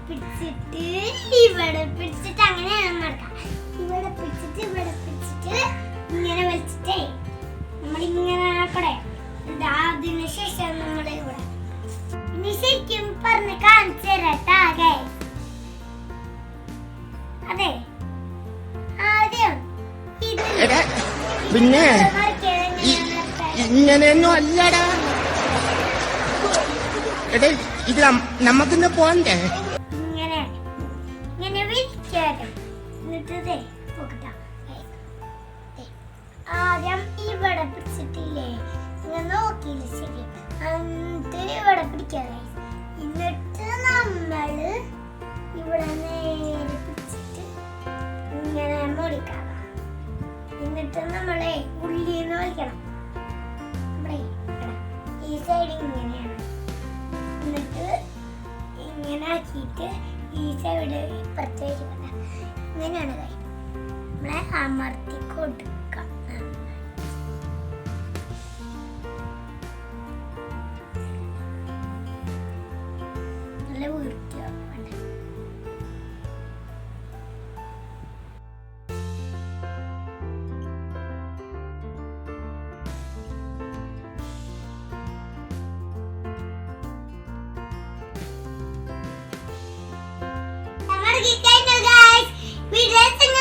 പിടിച്ചിട്ട് ഇവിടെ പിടിച്ചിട്ട് അങ്ങനെയാണ് മടക്കാം ഇവിടെ പിടിച്ചിട്ട് ഇവിടെ പിടിച്ചിട്ട് ഇങ്ങനെ വലിച്ചിട്ടേ. നമ്മളിങ്ങനെ ആക്കടെ അതിന് ശേഷം നമ്മൾ ഇവിടെ. ഇനി ശരിക്കും പറഞ്ഞ് കാണിച്ചു അതെ? ആദ്യം പിന്നെ ഇങ്ങനെയൊന്നും അല്ലടാ. എടാ ഇത് നമുക്കിന്ന് പോണ്ടേ? ഇങ്ങനെ ഇങ്ങനെ. ആദ്യം ഇവിടെ ഇവിടെ ഇങ്ങനെ എന്നിട്ട് നമ്മളെ ഇപ്പുറത്ത് വെച്ചിട്ടുണ്ട് ഇങ്ങനെയാണ് കാര്യം നമ്മളെ അമർത്തി കൊടുക്കാം. നല്ല വൃത്തിയാവും We're good guys. We listen.